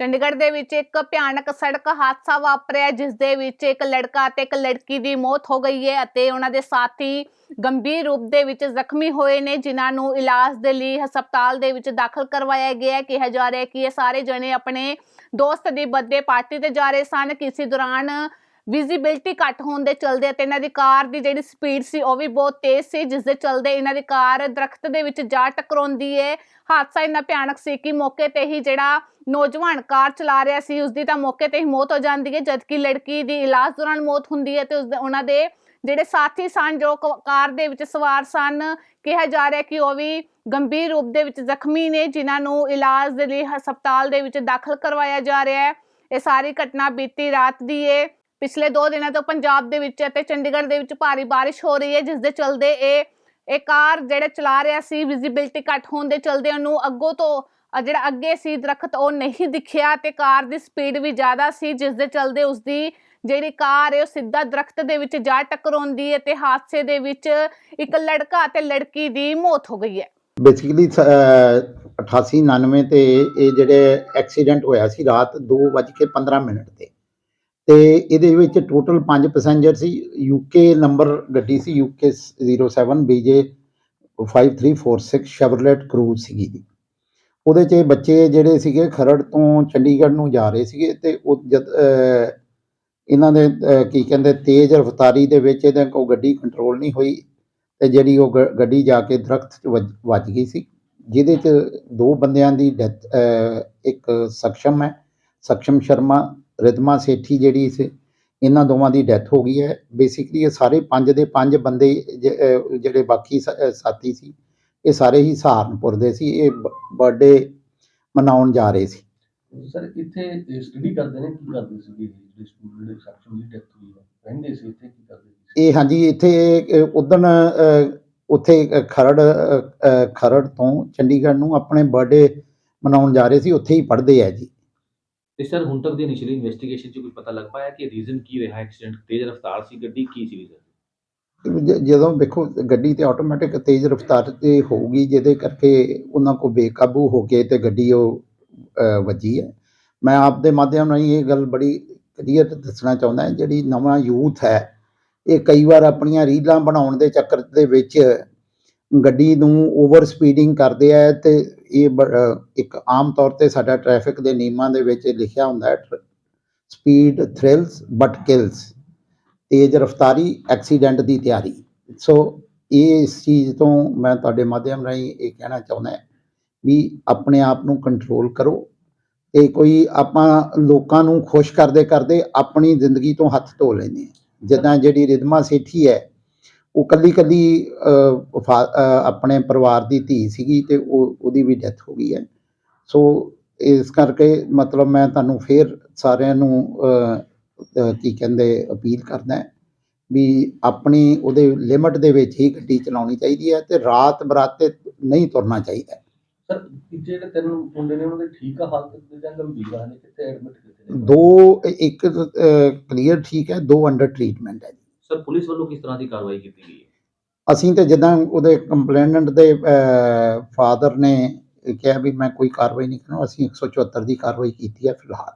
ਚੰਡੀਗੜ੍ਹ ਦੇ ਵਿੱਚ ਇੱਕ ਭਿਆਨਕ ਸੜਕ ਹਾਦਸਾ ਵਾਪਰਿਆ ਜਿਸ ਦੇ ਵਿੱਚ ਇੱਕ ਲੜਕਾ ਅਤੇ ਇੱਕ ਲੜਕੀ ਦੀ ਮੌਤ ਹੋ ਗਈ ਹੈ ਅਤੇ ਉਹਨਾਂ ਦੇ ਸਾਥੀ ਗੰਭੀਰ ਰੂਪ ਦੇ ਵਿੱਚ ਜ਼ਖਮੀ ਹੋਏ ਨੇ, ਜਿਨ੍ਹਾਂ ਨੂੰ ਇਲਾਜ ਦੇ ਲਈ ਹਸਪਤਾਲ ਦੇ ਵਿੱਚ ਦਾਖਲ ਕਰਵਾਇਆ ਗਿਆ ਹੈ। ਕਿਹਾ ਜਾ ਰਿਹਾ ਹੈ ਕਿ ਇਹ ਸਾਰੇ ਜਣੇ ਆਪਣੇ ਦੋਸਤ ਦੀ ਬਰਥਡੇ ਪਾਰਟੀ ਤੇ ਜਾ ਰਹੇ ਸਨ। ਕਿਸੇ ਦੌਰਾਨ ਵਿਜ਼ਿਬਿਲਟੀ ਘੱਟ ਹੋਣ ਦੇ ਚਲਦੇ ਅਤੇ ਇਹਨਾਂ ਦੀ ਕਾਰ ਦੀ ਜਿਹੜੀ ਸਪੀਡ ਸੀ ਉਹ ਵੀ ਬਹੁਤ ਤੇਜ਼ ਸੀ, ਜਿਸ ਦੇ ਚਲਦੇ ਇਹਨਾਂ ਦੀ ਕਾਰ ਦਰਖਤ ਦੇ ਵਿੱਚ ਜਾ ਟਕਰਾਉਂਦੀ ਹੈ ਹਾਦਸਾ ਇੰਨਾ ਭਿਆਨਕ ਸੀ ਕਿ ਮੌਕੇ ਤੇ ਹੀ ਜਿਹੜਾ ਨੌਜਵਾਨ ਕਾਰ ਚਲਾ ਰਿਹਾ ਸੀ ਉਸ ਦੀ ਤਾਂ ਮੌਕੇ ਤੇ ਹੀ ਮੌਤ ਹੋ ਜਾਂਦੀ ਹੈ ਜਦਕਿ ਲੜਕੀ ਦੀ ਇਲਾਜ ਦੌਰਾਨ ਮੌਤ ਹੁੰਦੀ ਹੈ ਤੇ ਉਸ ਦੇ ਉਹਨਾਂ ਦੇ ਜਿਹੜੇ ਸਾਥੀ ਸਨ, ਜੋ ਕ- ਕਾਰ ਦੇ ਵਿੱਚ ਸਵਾਰ ਸਨ, ਕਿਹਾ ਜਾ ਰਿਹਾ ਕਿ ਉਹ ਵੀ ਗੰਭੀਰ ਰੂਪ ਦੇ ਵਿੱਚ ਜ਼ਖਮੀ ਨੇ, ਜਿਨ੍ਹਾਂ ਨੂੰ ਇਲਾਜ ਦੇ ਲਈ ਹਸਪਤਾਲ ਦੇ ਵਿੱਚ ਦਾਖਲ ਕਰਵਾਇਆ ਜਾ ਰਿਹਾ ਹੈ ਇਹ ਸਾਰੀ ਘਟਨਾ ਬੀਤੀ ਰਾਤ ਦੀ ਹੈ ਪਿਛਲੇ 2 ਦਿਨਾਂ ਤੋਂ ਪੰਜਾਬ ਦੇ ਵਿੱਚ ਅਤੇ ਚੰਡੀਗੜ੍ਹ ਦੇ ਵਿੱਚ ਭਾਰੀ ਬਾਰਿਸ਼ ਹੋ ਰਹੀ ਹੈ, ਜਿਸ ਦੇ ਚਲਦੇ ਇਹ ਇਹ ਕਾਰ ਜਿਹੜੇ ਚਲਾ ਰਿਹਾ ਸੀ ਵਿਜ਼ਿਬਿਲਟੀ ਘੱਟ ਹੋਣ ਦੇ ਚਲਦੇ ਉਹਨੂੰ ਅੱਗੋਂ ਤੋਂ ਜਿਹੜਾ ਅੱਗੇ ਸੀ ਦਰਖਤ ਉਹ ਨਹੀਂ ਦਿਖਿਆ ਤੇ ਕਾਰ ਦੀ ਸਪੀਡ ਵੀ ਜ਼ਿਆਦਾ ਸੀ, ਜਿਸ ਦੇ ਚਲਦੇ ਉਸਦੀ ਜਿਹੜੀ ਕਾਰ ਹੈ ਉਹ ਸਿੱਧਾ ਦਰਖਤ ਦੇ ਵਿੱਚ ਜਾ ਟਕਰਾਉਂਦੀ ਹੈ ਤੇ ਹਾਦਸੇ ਦੇ ਵਿੱਚ ਇੱਕ ਲੜਕਾ ਤੇ ਲੜਕੀ ਦੀ ਮੌਤ ਹੋ ਗਈ ਹੈ। ਬੇਸਿਕਲੀ 88 99 ਤੇ ਇਹ ਜਿਹੜੇ ਐਕਸੀਡੈਂਟ ਹੋਇਆ ਸੀ ਰਾਤ 2:15 ਮਿੰਟ ਤੇ। ਤੇ ਇਹਦੇ ਵਿੱਚ ਟੋਟਲ ਪੰਜ ਪੈਸੇਂਜਰ ਸੀ ਯੂਕੇ ਨੰਬਰ ਗੱਡੀ ਸੀ ਯੂਕੇ 07 BJ 5346 ਸ਼ੈਵਰਲੇਟ ਕਰੂਜ਼ ਸੀਗੀ ਜੀ। ਉਹਦੇ 'ਚ ਇਹ ਬੱਚੇ ਜਿਹੜੇ ਸੀਗੇ ਖਰੜ ਤੋਂ ਚੰਡੀਗੜ੍ਹ ਨੂੰ ਜਾ ਰਹੇ ਸੀਗੇ ਤੇ ਉਹ ਜਦ ਇਹਨਾਂ ਦੇ ਕੀ ਕਹਿੰਦੇ ਤੇਜ਼ ਰਫ਼ਤਾਰੀ ਦੇ ਵਿੱਚ ਇਹਦੇ ਕੋਲ ਗੱਡੀ ਕੰਟਰੋਲ ਨਹੀਂ ਹੋਈ ਤੇ ਜਿਹੜੀ ਉਹ ਗ- ਗੱਡੀ ਜਾ ਕੇ ਦਰਖਤ 'ਚ ਵੱਜ- ਵੱਜ ਗਈ ਸੀ। ਜਿਹਦੇ 'ਚ ਦੋ ਬੰਦਿਆਂ ਦੀ ਡੈਥ ਇੱਕ ਸਕਸ਼ਮ ਹੈ ਸਕਸ਼ਮ ਸ਼ਰਮਾ ਰਿਦਮਾ ਸੇਠੀ ਜਿਹੜੀ ਸੀ ਇਹਨਾਂ ਦੋਵਾਂ ਦੀ ਡੈਥ ਹੋ ਗਈ ਹੈ। ਬੇਸਿਕਲੀ ਇਹ ਸਾਰੇ ਪੰਜ ਦੇ ਪੰਜ ਬੰਦੇ ਜਿਹੜੇ ਬਾਕੀ ਸਾਥੀ ਸੀ ਇਹ ਸਾਰੇ ਹੀ ਸਹਾਰਨਪੁਰ ਦੇ ਸੀ। ਇਹ ਬਰਥਡੇ ਮਨਾਉਣ ਜਾ ਰਹੇ ਸੀ। ਸਰ ਇੱਥੇ ਸਟੱਡੀ ਕਰਦੇ ਨੇ ਕੀ ਕਰਦੇ ਸੀ ਜਿਹੜੇ ਸਟੂਡੈਂਟ ਦੇ ਸੈਕਸ਼ਨ ਦੀ ਡੈਥ ਹੋਈ ਹੈ ਰਹਿੰਦੇ ਸੀ ਇੱਥੇ ਕੀ ਕਰਦੇ ਸੀ? ਇਹ ਹਾਂਜੀ ਇੱਥੇ ਉਦਣ ਉੱਥੇ ਖਰੜ ਖਰੜ ਤੋਂ ਚੰਡੀਗੜ੍ਹ ਨੂੰ ਆਪਣੇ ਬਰਥਡੇ ਮਨਾਉਣ ਜਾ ਰਹੇ ਸੀ ਉੱਥੇ ਹੀ ਪੜ੍ਹਦੇ ਆ ਜੀ। ਤੇ ਸਰ ਹੁਣ ਤੱਕ ਦੀ ਇਨੀਸ਼ੀਅਲੀ ਇਨਵੈਸਟੀਗੇਸ਼ਨ 'ਚ ਕੁਝ ਪਤਾ ਲੱਗ ਪਾਇਆ ਕਿ ਰੀਜ਼ਨ ਕੀ ਰਿਹਾ ਐਕਸੀਡੈਂਟ ਤੇਜ਼ ਰਫ਼ਤਾਰ ਸੀ ਗੱਡੀ ਕੀ ਸੀ ਰੀਜ਼ਨ ਜ- ਜਦੋਂ ਵੇਖੋ ਗੱਡੀ ਤੇ ਆਟੋਮੈਟਿਕ ਤੇਜ਼ ਰਫ਼ਤਾਰ ਤੇ ਹੋਊਗੀ ਜਿਹਦੇ ਕਰਕੇ ਉਹਨਾਂ ਕੋ ਬੇਕਾਬੂ ਹੋ ਕੇ ਤੇ ਗੱਡੀ ਉਹ ਅ, ਵੱਜੀ ਹੈ। ਮੈਂ ਆਪ ਦੇ ਮਾਧਿਅਮ ਰਾਹੀਂ ਇਹ ਗੱਲ ਬੜੀ ਕਲੀਅਰ ਦੱਸਣਾ ਚਾਹੁੰਦਾ ਹਾਂ ਜਿਹੜੀ ਨਵਾਂ ਯੂਥ ਹੈ ਇਹ ਕਈ ਵਾਰ ਆਪਣੀਆਂ ਰੀਲਾਂ ਬਣਾਉਣ ਦੇ ਚੱਕਰ ਦੇ ਵਿੱਚ ਗੱਡੀ ਨੂੰ ਓਵਰ ਸਪੀਡਿੰਗ ਕਰਦੇ ਆ ਤੇ ਇਹ ਬ- ਇੱਕ ਆਮ ਤੌਰ ਤੇ ਸਾਡਾ ਟ੍ਰੈਫਿਕ ਦੇ ਨਿਯਮਾਂ ਦੇ ਵਿੱਚ ਲਿਖਿਆ ਹੁੰਦਾ ਹੈ ਸਪੀਡ ਥ੍ਰਿਲਸ ਬਟ ਕਿਲਸ ਤੇਜ਼ ਰਫ਼ਤਾਰੀ ਐਕਸੀਡੈਂਟ ਦੀ ਤਿਆਰੀ। ਸੋ ਇਹ ਇਸ ਚੀਜ਼ ਤੋਂ ਮੈਂ ਤੁਹਾਡੇ ਮਾਧਿਅਮ ਰਾਹੀਂ ਇਹ ਕਹਿਣਾ ਚਾਹੁੰਦਾ ਵੀ ਆਪਣੇ ਆਪ ਨੂੰ ਕੰਟਰੋਲ ਕਰੋ ਤੇ ਕੋਈ ਆਪਾਂ ਲੋਕਾਂ ਨੂੰ ਖੁਸ਼ ਕਰਦੇ ਕਰਦੇ ਆਪਣੀ ਜ਼ਿੰਦਗੀ ਤੋਂ ਹੱਥ ਧੋ ਲੈਂਦੇ ਹਾਂ। ਜਿੱਦਾਂ ਜਿਹੜੀ ਰਿਦਮਾ ਸੇਠੀ ਹੈ ਉਹ ਕੱਲੀ ਕੱਲੀ ਆਪਣੇ ਪਰਿਵਾਰ ਦੀ ਧੀ ਸੀਗੀ ਤੇ ਉਹ ਉਹਦੀ ਵੀ ਡੈਥ ਹੋ ਗਈ ਹੈ। ਸੋ ਇਸ ਕਰਕੇ ਮਤਲਬ ਮੈਂ ਤੁਹਾਨੂੰ ਫੇਰ ਸਾਰਿਆਂ ਨੂੰ ਕੀ ਕਹਿੰਦੇ ਅਪੀਲ ਕਰਦਾ ਵੀ ਆਪਣੀ ਉਹਦੇ ਲਿਮਟ ਦੇ ਵਿੱਚ ਹੀ ਗੱਡੀ ਚਲਾਉਣੀ ਚਾਹੀਦੀ ਹੈ ਤੇ ਰਾਤ ਬਰਾਤੇ ਨਹੀਂ ਤੁਰਨਾ ਚਾਹੀਦਾ। ਸਰ ਜਿਹੜੇ ਤਿੰਨ ਮੁੰਡੇ ਨੇ ਉਹਨਾਂ ਦੇ ਠੀਕ ਆ ਹਾਲਤ ਦੇ ਜਾਂ ਗੰਭੀਰ ਆ ਨੇ ਕਿੱਥੇ ਐਡਮਿਟ ਕੀਤੇ ਨੇ? ਦੋ ਇੱਕ ਕਲੀਅਰ ਠੀਕ ਹੈ ਦੋ ਅੰਡਰ ਟਰੀਟਮੈਂਟ ਹੈ ਸਰ, ਪੁਲਿਸ ਵੱਲੋਂ ਕਿਸ ਤਰ੍ਹਾਂ ਦੀ ਕਾਰਵਾਈ ਕੀਤੀ ਗਈ ਹੈ? ਅਸੀਂ ਤੇ ਜਿੱਦਾਂ ਉਹਦੇ ਕੰਪਲੇਨੈਂਟ ਦੇ ਫਾਦਰ ਨੇ ਕਿਹਾ ਵੀ ਮੈਂ ਕੋਈ ਕਾਰਵਾਈ ਨਹੀਂ ਕਰਨਾ, ਅਸੀਂ 174 ਦੀ ਕਾਰਵਾਈ ਕੀਤੀ ਹੈ ਫਿਲਹਾਲ।